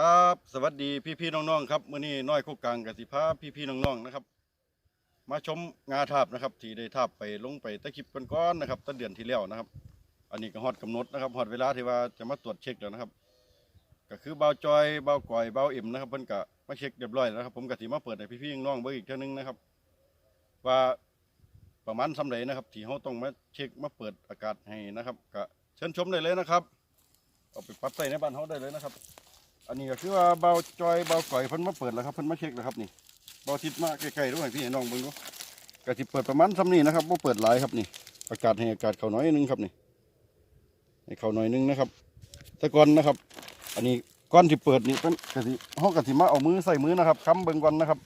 ครับ สวัสดีพี่พี่น้องๆครับเมื้อนี้น้อยโคกกลางกสิพาพี่พี่น้องๆนะครับ มาชมงาทาบนะครับ ที่ได้ทาบไปลงไปตะคลิปก้อนๆนะครับตั้งเดือนที่แล้วนะครับ อันนี้ก็ฮอดกำหนดนะครับฮอดเวลาที่ว่าจะมาตรวจเช็คแล้วนะครับ ก็คือเบาจอยเบาก่อยเบาเอ็มนะครับเพิ่นก็มาเช็คเรียบร้อยแล้วนะครับ ผมก็สิมาเปิดให้พี่พี่น้องๆเบิ่งอีกเทื่อนึงนะครับ ว่าประมาณสำเร็จนะครับ ที่เขาต้องมาเช็คมาเปิดอากาศให้นะครับก็เชิญชมได้เลยนะครับ เอาไปปรับใส่ในบ้านเขาได้เลยนะครับ อันนี้ก็คือว่าเบาจอยเบาก่อยเพิ่นมาเปิดแล้วครับเพิ่นมาเช็คแล้วครับนี่เบาทิศมาใกล้ๆด้วยพี่ให้น้องเบิ่งดูก็สิเปิดประมาณซ้ำนี้นะครับบ่าเปิดหลายครับนี่ อากาศให้อากาศเขาน้อยนึงครับนี่ให้เขาน้อยนึงนะครับแต่ก่อนนะครับ อันนี้ก่อนที่เปิดนี่เพิ่นก็สิเฮาก็สิมาเอามือใส่มือนะครับค้ำเบิ่งก่อนนะครับ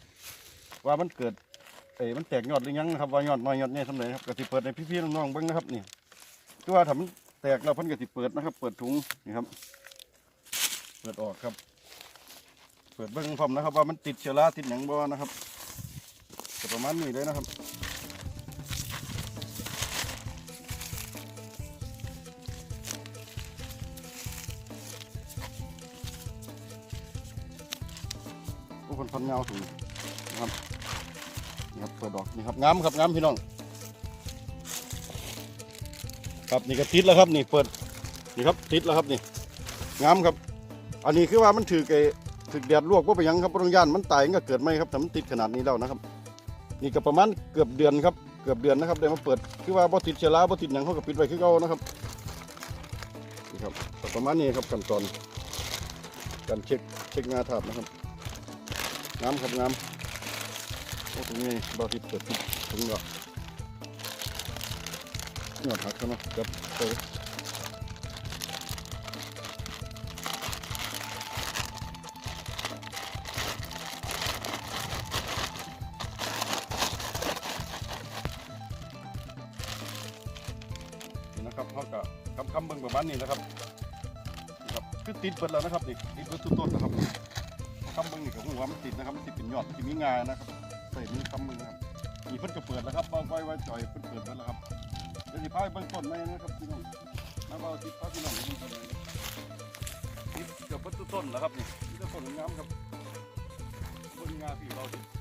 ว่ามันเกิดเอ้มันแตกยอดหรือยังนะครับว่ายอดน้อยยอดใหญ่ยสำเร็จครับก็สิเปิดให้พี่ๆน้องๆเบิ่งนะครับนี่คือว่าถ้ามันแตกแล้วเพิ่นก็สิเปิดนะครับ เปิดถุงนี่ครับ เปิดออกครับ เปิดเบิ้งพร้อมนะครับ ว่ามันติดเชื้อราติดหยังบ่นะครับก็ประมาณนี้เลยนะครับโอ้คนพันเงาถึงนะครับนี่ครับเปิดดอกนี่ครับงามครับงามพี่น้อง ครับนี่ก็ติดแล้วครับนี่เปิดนี่ครับติดแล้วครับนี่งามครับ อันนี้คือว่ามันถือไอ้ถือแดดลวกว่าไปยังครับปรงย่านมันตายก็เกิดไหมครับแต่มันติดขนาดนี้แล้วนะครับ นี่ก็ประมาณเกือบเดือนครับเกือบเดือนนะครับได้มาเปิดคือว่าบ่ติดเชื้อราบ่ติดหยังเขาก็ปิดไว้คือเก่านะครับนี่ครับประมาณนี้ครับขั้นตอนการเช็คเช็คงาถาบนะครับงามครับงามโอ้ตรงนี้บ่ติดเปิดติดถึงแล้วหยอดหักกันเนาะครับาณนี้นะครับนี่ครับคือติดเบิดแล้วนะครับนี่ติดเบิดทุกต้นนะครับคำเบิ่งนี่ก็หัวามันติดนะครับมันติดเป็นยอดที่มีงานะครับใส่มือคำมือนะครับนี่เพิ่นก็เปิดแล้วครับเบาไว้ไว้จ่อยเพิ่นเปิดแล้วครับเดี๋ยวสิพาไปเบิ่งต้นไหมนะครับพี่น้องมาเบาติดพาพี่น้องไปเบิ่งต้นไม้ติดเกือบเบิดทุกต้นแล้วครับนี่นี่ก็ต้นงามครับเบิ่งงาพี่เราติด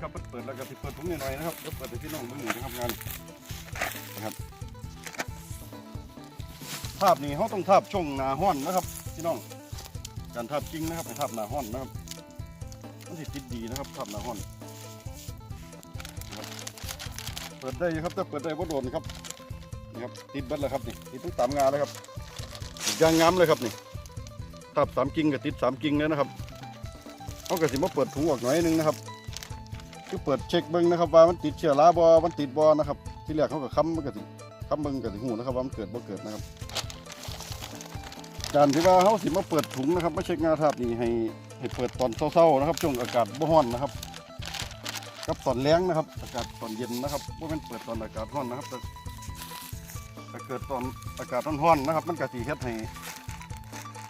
ครับเปิดแล้วกระติบเปิดถุงหน่อยนะครับเดี๋ยวเปิดให้พี่น้องเบิ่งหน่อยนะครับงานนะครับภาพนี้เขาต้องทาบช่วงหนาห้อนนะครับพี่น้องการทาบจริงนะครับให้ทาบหนาห้อนนะครับมันสิติดดีนะครับทาบหนาห้อนนะครับเปิดได้ครับถ้าเปิดได้ว่าโดนครับนี่ครับติดเบัดแล้วครับนี่ติดทุกสามงานแล้วครับยางงามเลยครับนี่ทาบสามกิ่งกับติดสามกิ่งแล้วนะครับเขาก็สิมาเปิดถุงออกหน่อยหนึงนะครับ คือเปิดเช็คเบิ้งนะครับว่ามันติดเชื้อราบ่มันติดบ่นะครับ ที่แรกเขาก็ค้ำมันก็สิค้ำเบิ้งก็สิหูนะครับว่ามันเกิดบ่เกิดนะครับการที่ว่าเขาสิมาเปิดถุงนะครับมาเช็คงาทาบนี่ให้ให้เปิดตอนเช้าๆนะครับช่วงอากาศบ่ร้อนนะครับกับตอนแรงนะครับ อากาศตอนเย็นนะครับบ่แม่นเปิดตอนอากาศร้อนนะครับแต่ถ้าเกิดตอนอากาศร้อนๆนะครับ มันก็สิเฮ็ดให้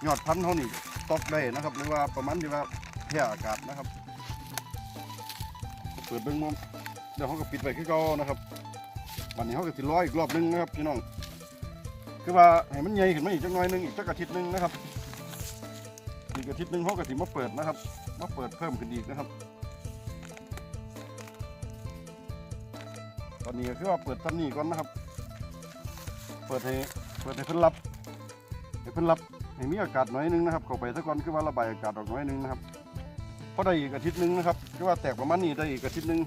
ยอดพันธุ์เขานี่ตกได้นะครับหรือว่าประมาณที่ว่าแค่อากาศนะครับ เปิดเบิ้งมุมเดี๋ยวเขาก็ปิดไว้คือเก่านะครับวันนี้เขาก็สิร้อยอีกรอบหนึงนะครับพี่น้อง คือว่าให้มันใหญ่ขึ้นมาอีกจักหน่อยนึงอีกจักอาทิตย์นึงนะครับอีกอาทิตย์นึงเขาก็สิมาเปิดนะครับ มาเปิดเพิ่มขึ้นอีกนะครับ ตอนนี้ก็คือว่าเปิดทันนี้ก่อนนะครับ เปิดให้เปิดให้เพิ่นรับให้เพิ่นรับให้มีอากาศน่อยหนึงนะครับเข้าไปซะก่อนคือว่าระบายอากาศออกน่อยหนึงนะครับ พอได้อีกอาทิตย์หนึงนะครับคือว่าแตกประมาณนี้ได้อีกอาทิตย์หนึง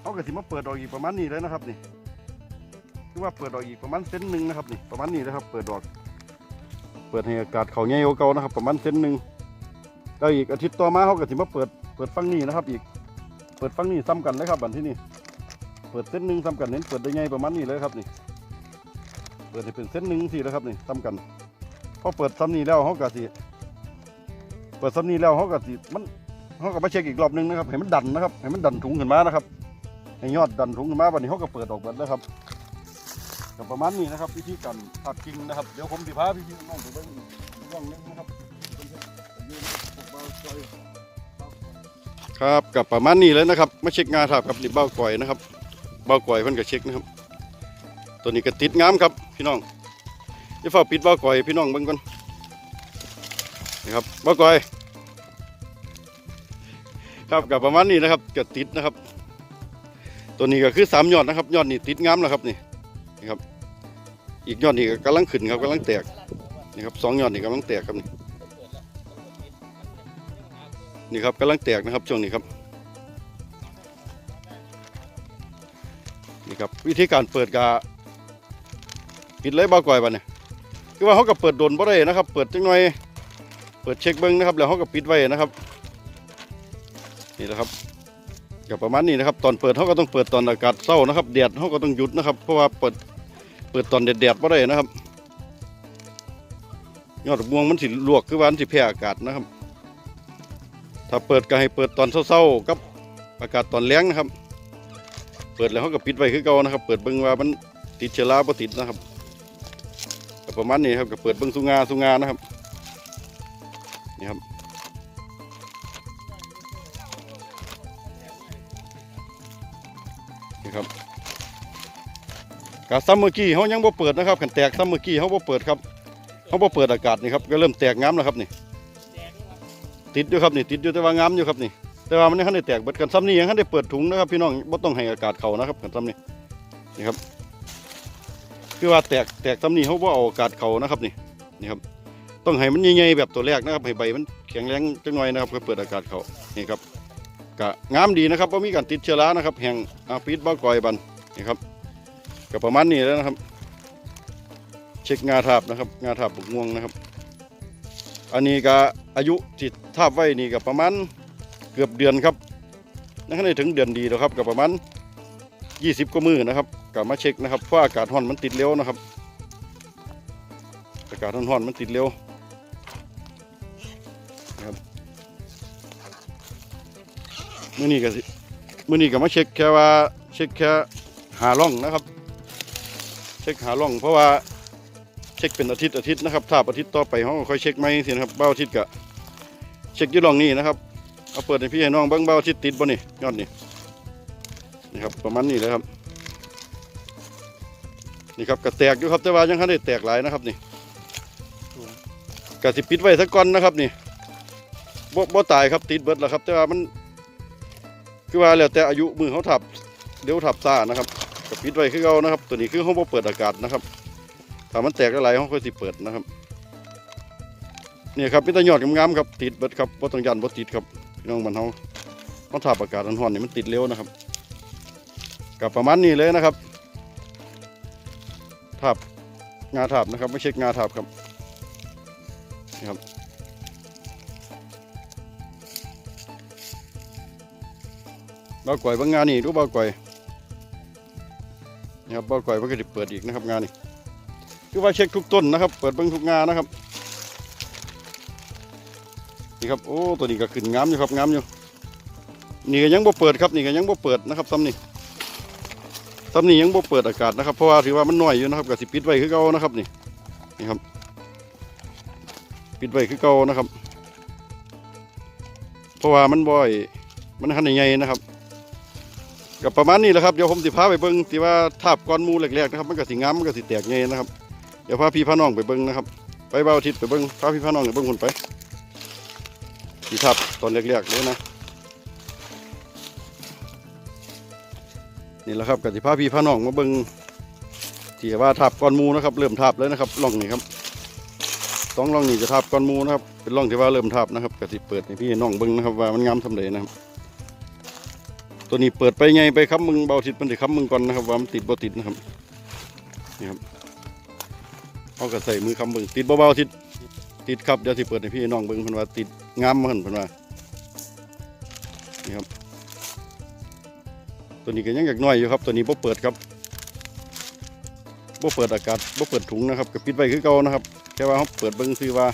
เขาก็สิมาเปิดออกอีกประมาณนี้เลยนะครับนี่คือว่าเปิดออกอีกประมาณเซนหนึ่งนะครับนี่ประมาณนี้นะครับ เปิดออก เปิดให้อากาศเขาใหญ่กว่าเก่านะครับ ประมาณเซนหนึ่งแล้อีกอาทิตย์ต่อมาเขาก็สิมาเปิดเปิดฟังนี้นะครับ อีก เปิดฟังนี้ซ้ำกันเลยครับบันที่นี่เปิดเส้นหนึ่งซ้ำกันเน้นเปิดได้ไงประมาณนี้เลยครับนี่ เปิดให้เป็นเส้นหนึ่งสิแล้วครับนี่ซ้ำกันพอเปิดซ้ำนี้แล้วเขาก็สิเปิดซ้ำนี้แล้วเขาก็สิมัน เขาก็มาเช็คอีกรอบหนึงนะครับให้มันดันนะครับให้มันดันถุงขึ้นมานะครับให้ยอดดันถุงขึ้นมาวันนี้เขาก็เปิดออกหมดแล้วครับก็ประมาณนี้นะครับวิธีการตัดกิ่งนะครับเดี๋ยวผมสิพาพี่ๆน้องๆไปเบิ่งอีกร่องหนึงนะครับครับกับประมาณนี้เลยนะครับมาเช็คงาทับกับริบเบ้าก่อยนะครับ เบ้าก่อยเพิ่นก็เช็คนะครับ ตัวนี้ก็ติดงามครับพี่น้องจะฝ้าปิดบ่าก่อยพี่น้องเบิ่งก่อนนี่ครับบ่าก่อย ครับกับประมาณนี้นะครับก็ติดนะครับ ตัวนี้ก็คือสามยอดนะครับ ยอดนี่ติดงามแล้วครับนี่นี่ครับ อีกยอดนี่ก็กำลังขึ้นครับกำลังแตกนี่ครับสองยอดนี่กำลังแตกครับนี่นี่ครับกำลังแตกนะครับช่วงนี้ครับนี่ครับวิธีการเปิดกาปิดเลยบ่าก่อยบัดเนี่ยคือว่าเขาก็เปิดโดนบ่ได้นะครับ เปิดจังหน่อยเปิดเช็คเบิ้งนะครับ แล้วเขาก็ปิดไว้นะครับ นี่แหละครับก็ประมาณนี้นะครับ ตอนเปิดเขาก็ต้องเปิดตอนอากาศเศร้านะครับแดดเขาก็ต้องหยุดนะครับ เพราะว่าเปิดเปิดตอนแดดๆบ่ได้นะครับยอดม่วงมันสิลวกคือว่ามันสิแพ้อากาศนะครับ ถ้าเปิดก็ให้เปิดตอนเศร้าๆกับอากาศตอนแรงนะครับ เปิดแล้วเขาก็ปิดไว้คือเก่านะครับ เปิดเบิ่งว่ามันติดเชื้อราบ่ติดนะครับก็ประมาณนี้ครับก็เปิดเบิ่งสุงาสุงานะครับนี่ครับ นี่ครับกาซัมเมอร์กี้เขายังบ่เปิดนะครับขันแตกซัมเมอร์กี้เขาบ่เปิดครับเขาบ่เปิดอากาศนี่ครับก็เริ่มแตกงามแล้วครับนี่ติดอยู่ครับนี่ติดอยู่แต่ว่างามอยู่ครับนี่แต่ว่ามันยังทันได้แตกเบิดกันซ้ำนี่ยังทันได้เปิดถุงนะครับพี่น้องบ่ต้องให้อากาศเข้านะครับกันซ้ำนี่นี่ครับคือว่าแตกแตกซ้ำนี่เขาบ่เอาอากาศเข้านะครับนี่นี่ครับต้องให้มันใหญ่ๆแบบตัวแรกนะครับให้ใบมันแข็งแรงจังหน่อยนะครับเพื่อเปิดอากาศเข้านี่ครับ ก็งามดีนะครับว่ามีการติดเชื้อรานะครับ แห่งอาปิดบ้ากอยบันนี่ครับก็ประมาณนี้แล้วนะครับ เช็คงาทาบนะครับ งาทาบบุกม่วงนะครับ อันนี้ก็อายุที่ทาบไว้นี่ก็ประมาณเกือบเดือนครับนั่นได้ถึงเดือนดีแล้วครับก็ประมาณ 20กว่ามือนะครับก็มาเช็คนะครับเพราะอากาศร้อนมันติดเร็วนะครับ อากาศร้อนๆมันติดเร็ว มื่อนี้ก็สิมื่อนี้ก็มาเช็คแค่ว่าเช็คแค่หาร่องนะครับ เช็คหาร่อง เพราะว่าเช็คเป็นอาทิตย์อาทิตย์นะครับถ้าอาทิตย์ต่อไปเขาค่อยเช็คไหมสินะครับเบ้าอาทิตย์ก็เช็คยี่ร่องนี้นะครับเอาเปิดให้พี่ให้น้องเบิ้งเบ้าอาทิตย์ติดบ่นี่ยอดนี่นี่ครับประมาณนี้เลยครับนี่ครับกระแตกอยู่ครับแต่ว่ายังไม่ได้แตกหลายนะครับนี่กระสิปิดไว้สักก้อนนะครับนี่บ่บ่ตายครับติดเบิดแล้วครับ แต่ว่ามัน คือว่าแล้วแต่อายุมือเขาถับเดี๋ยวถับซ่านะครับกับปิดไว้คือเขานะครับ ตัวนี้คือเขาบ่เปิดอากาศนะครับถ้ามันแตกอะไรเขาค่อยสิเปิดนะครับนี่ครับมีแต่ยอดงามๆครับติดเบิดครับบ่ต้องยันบ่ติดครับพี่น้องมันเขาเขาถับอากาศร้อนๆนี่มันติดเร็วนะครับกับประมาณนี้เลยนะครับถับงาถับนะครับ ไม่ใช่งาถับครับนี่ครับ บ่าวก่อยบางงานนี่ดูบ่าวก่อยนี่ครับบ่าวก่อยมันก็จะเปิดอีกนะครับงานนี่คือว่าเช็คทุกต้นนะครับ เปิดเบิ้งทุกงานนะครับนี่ครับโอ้ตัวนี้ก็ขึ้นงามอยู่ครับงามอยู่นี่ก็ยังบ่เปิดครับนี่ก็ยังบ่เปิดนะครับซ้ำนี่ซ้ำนี่ยังบ่เปิดอากาศนะครับเพราะว่าถือว่ามันน้อยอยู่นะครับก็สิปิดไว้คือเก่านะครับนี่นี่ครับ ปิดไว้คือเก่านะครับ เพราะว่ามันบ่อย มันขนาดใหญ่นะครับ กับประมาณนี้แหละครับเดี๋ยวผมสิพาไปเบิ้งที่ว่าทาบก้อนมูแรกๆนะครับมันก็สิงามมันก็สิแตกไงนะครับเดี๋ยวพาพี่พาน้องไปเบิ้งนะครับ ไปเบาอาทิตย์ไปเบิ้งพาพี่พาน้องไปเบิ้งคนไปที่ทาบตอนแรกๆเลยนะนี่แหละครับกับสิพาพี่พาน้องมาเบิ้งที่ว่าทาบก้อนมูนะครับ เริ่มทาบเลยนะครับล่องนี้ครับสองล่องนี้จะทาบก้อนมูนะครับเป็นล่องที่ว่าเริ่มทาบนะครับกับสิเปิดให้พี่น้องเบิ้งนะครับว่ามันงามทำเลยนะครับ ตัวนี้เปิดไปไงไปครับมึงเบาติดมันติครับมึงก่อนนะครับว่ามันติดบ่ติดนะครับนี่ครับเอากระใส่มือคำมึงติดเบาๆติดติดครับเดี๋ยวสิเปิดให้พี่น้องเบิ่งเพิ่นว่าติดงามเพิ่นเพิ่นว่านี่ครับ ตัวนี้ก็ยังอยากน้อยอยู่ครับ ตัวนี้บ่เปิดครับบ่เปิดอากาศบ่เปิดถุงนะครับก็ปิดไว้คือเก่านะครับแค่ว่าเขาเปิดเบิ่งคือว่า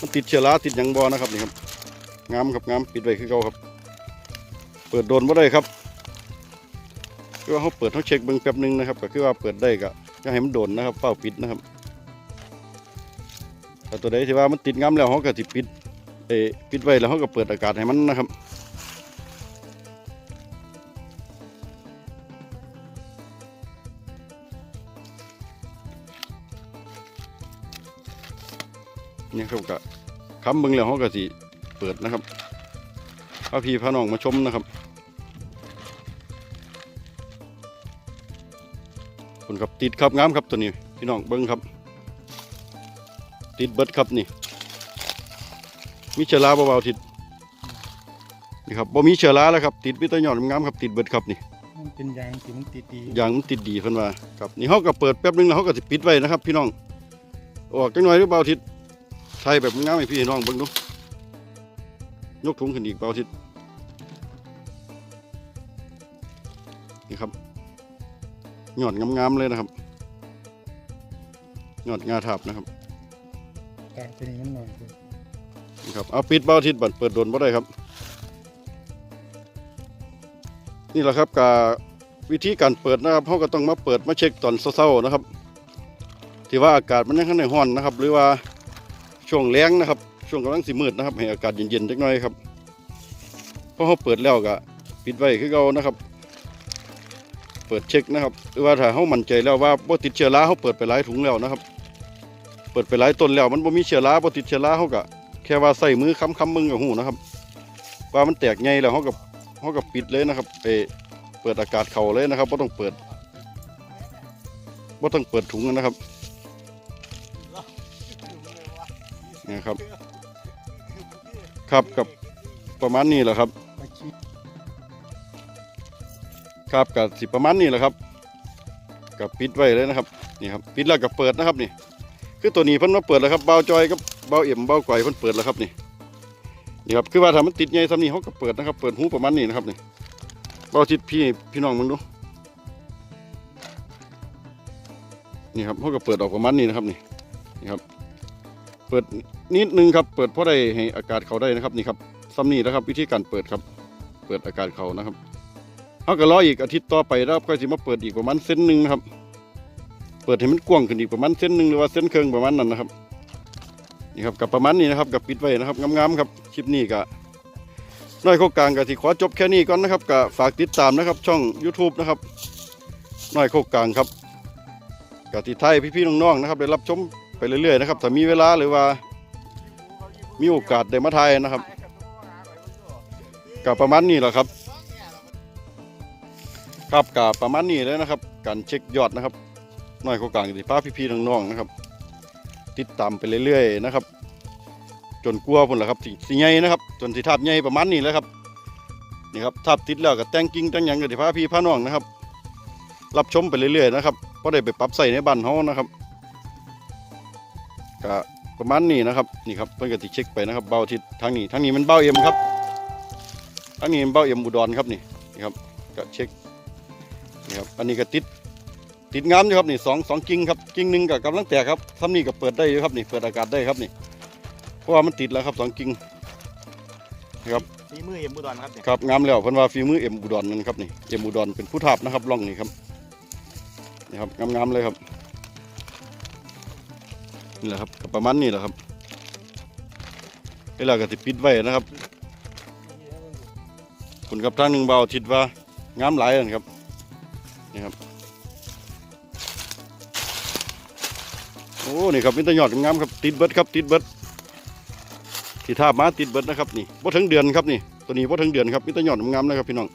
มันติดเชื้อราติดหยังบ่นะครับนี่ครับงามครับงามปิดไว้คือเก่าครับ เปิดโดนบ่ได้ครับคือว่าเขาเปิดเขาเช็คเบิ้งแป๊บนึงนะครับก็คือว่าเปิดได้ก็จะให้มันโดนนะครับเฝ้าปิดนะครับแต่ตัวใดที่ว่ามันติดงำแล้วเขาก็ติดปิดเอปิดไว้แล้วเขาก็เปิดอากาศให้มันนะครับเนี่ครับก็ค้ำมึงแล้วเขาก็สิเปิดนะครับพระพี่พระน้องมาชมนะครับ คุณครับติดครับงามครับตัวนี้พี่น้องเบิ่งครับ ติดเบิดครับนี่ มีเชื้อราเบาๆติดนี่ครับบ่มีเชื้อราแล้วครับติดมีแตะยอดงามๆครับติดเบิดครับนี่มันเป็นยางที่มันติดดีอย่างมันติดดีเพิ่นว่าครับนี่เขาก็เปิดแป๊บนึงแล้วเขาก็สิปิดไว้นะครับ พี่น้องออกจังหน่อยหรือเปล่าทิศใช่แบบงามให้พี่น้องเบิ่งดูยกถุงขึ้นอีกเปล่าทิศนี่ครับ ยอดงามๆเลยนะครับยอดงาทับนะครับกลางตัวนี้มันหน่อยคือนี่ครับเอาปิดเบาทิศบัดเปิดโดนบ่ได้ครับ นี่แหละครับกับวิธีการเปิดนะครับเขาก็ต้องมาเปิดมาเช็คตอนเช้าๆนะครับที่ว่าอากาศมันยังข้างในห้อนนะครับ หรือว่าช่วงแรงนะครับ ช่วงกำลังสิมืดนะครับให้อากาศเย็นๆจักหน่อยครับพอเขาเปิดแล้วก็ปิดไว้คือเก่านะครับ เปิดเช็คนะครับว่าถ้าเขามั่นใจแล้วว่าบ่ติดเชื้อราเขาเปิดไปหลายถุงแล้วนะครับ เปิดไปหลายต้นแล้วมันบ่มีเชื้อราบ่ติดเชื้อราเขาก็แค่ว่าใส่มือค้ำๆมึงกับหูนะครับ ว่ามันแตกไงแล้วเขาก็เขาก็ปิดเลยนะครับไปเปิดอากาศเข่าเลยนะครับบ่ต้องเปิดบ่ต้องเปิดถุงนะครับนี่ครับ ครับกับประมาณนี้แหละครับ ครับกับสิประมาณนี้แหละครับกับปิดไว้เลยนะครับนี่ครับปิดแล้วกับเปิดนะครับนี่ คือตัวนี้เพิ่นมาเปิดแล้วครับเบาจอยกับเบาเอี่ยมเบาไก่เพิ่นเปิดแล้วครับนี่นี่ครับคือว่าถ้ามันติดใหญ่ซ้ำนี่เขาก็เปิดนะครับ เปิดหูประมาณนี้นะครับนี่เบาทิศพี่พี่น้องมึงดูนี่ครับเขาก็เปิดออกประมาณนี้นะครับนี่นี่ครับ เปิดนิดนึงครับ เปิดเพราะได้ให้อากาศเขาได้นะครับนี่ครับซ้ำนี่นะครับ วิธีการเปิดครับ เปิดอากาศเขานะครับ เขาก็รออีกอาทิตย์ต่อไปแล้วค่อยสิมาเปิดอีกประมาณเส้นหนึ่งนะครับ เปิดให้มันกว้างขึ้นอีกประมาณเส้นหนึ่งหรือว่าเส้นเครึ่งประมาณนั้นนะครับนี่ครับกับประมาณนี้นะครับกับปิดไว้นะครับงามๆครับคลิปนี้ก็น้อยโคกกลางก็สิขอจบแค่นี้ก่อนนะครับก็ฝากติดตามนะครับ ช่อง YouTube นะครับน้อยโคกกลางครับกติไทยพี่ๆน้องๆนะครับได้รับชมไปเรื่อยๆนะครับถ้ามีเวลาหรือว่า มีโอกาสได้มาถ่ายนะครับก็ประมาณนี้แหละครับ ครับก็ประมาณนี้เลยนะครับ การเช็คยอดนะครับน้อยเขากลางสิพาพี่ๆน้องๆนะครับ ติดตามไปเรื่อยๆนะครับ จนกลัวพุ่นแหละครับสิสิใหญ่นะครับ จนสิทับใหญ่ประมาณนี้แล้วครับนี่ครับทับติดแล้วก็แต่งกิ่งแต่งหยังก็สิพาพี่พาน้องนะครับ รับชมไปเรื่อยๆนะครับเพราะได้ไปปรับใส่ในบ้านเฮานะครับก็ประมาณนี้นะครับนี่ครับเพิ่อนก็สิเช็คไปนะครับเบาทิศทางนี้ทางนี้มันเบาเอ็มครับทางนี้มันเบาเอ็มอุดรครับนี่นี่ครับก็เช็ค ครับอันนี้ก็ติดติดงามอยู่ครับนี่สองสองกิ่งครับกิ่งหนึ่งกับกำลังแตกครับซ้ำนี่ก็เปิดได้อยู่ครับนี่เปิดอากาศได้ครับนี่เพราะว่ามันติดแล้วครับสองกิ่งฝีมือเอ็มบุดรครับเนี่ยครับงามแล้วเพิ่นว่าฝีมือเอ็มอุดรนั่นครับนี่เอ็มอุดรเป็นผู้ทาบนะครับร่องนี่ครับนี่ครับงามๆเลยครับนี่แหละครับก็ประมาณนี้แหละครับเวลาก็ติปิดไว้นะครับคุณกับทางหนึ่งเบาทิดว่างามหลายนั่นครับ นี่ครับโอ้นี่ครับมิตรยอดงามครับติดเบิดครับติดเบิดที่ท่ามาติดเบิดนะครับนี่บ่ถึงเดือนครับนี่ตัวนี้บ่ถึงเดือนครับมิตรยอดงามนะครับพี่น้อง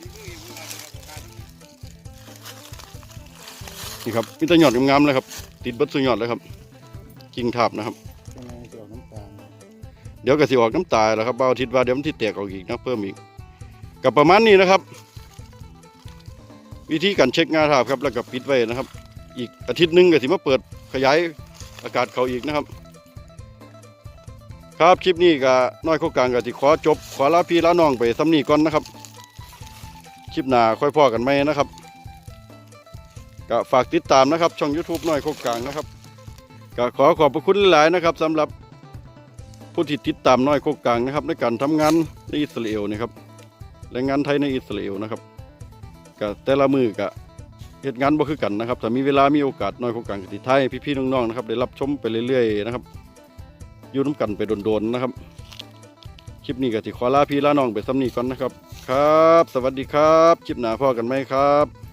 นี่ครับมิตรยอดงามเลยครับ ติดเบิดสุดยอดเลยครับกิ่งทาบนะครับเดี๋ยวก็สิออกน้ำตาแล้วครับเบาอาทิตย์ว่าเดี๋ยวมันที่แตกออกอีกนะเพิ่มอีกกับประมาณนี้นะครับ วิธีการเช็คงาทาบครับแล้วก็ปิดไว้นะครับ อีกอาทิตย์หนึงก็สิมาเปิดขยายอากาศเขาอีกนะครับ ครับคลิปนี้ก็น้อยโคกกลางก็สิขอจบขอลาพี่ลาน้องไปซ้ำนี้ก่อนนะครับ คลิปหน้าค่อยพ่อกันไหมนะครับก็ฝากติดตามนะครับ ช่อง YouTube น้อยโคกกลางนะครับก็ขอขอบพระคุณหลายๆนะครับสำหรับผู้ที่ติดตามน้อยโคกกลางนะครับในการทำงานในอิสราเอลนะครับแรงงานไทยในอิสราเอลนะครับ ก็แต่ละมือก็เหตุงานบ่คือกันนะครับถ้ามีเวลามีโอกาสน้อยโคกกลางก็สิไทยพี่ๆน้องๆนะครับได้รับชมไปเรื่อยๆนะครับอยู่น้ำกันไปโดนๆนะครับ คลิปนี้ก็ที่ขอลาพี่ลาน้องไปซ้ำนี้ก่อนนะครับ ครับ สวัสดีครับ คลิปหน้าพ่อกันไหมครับ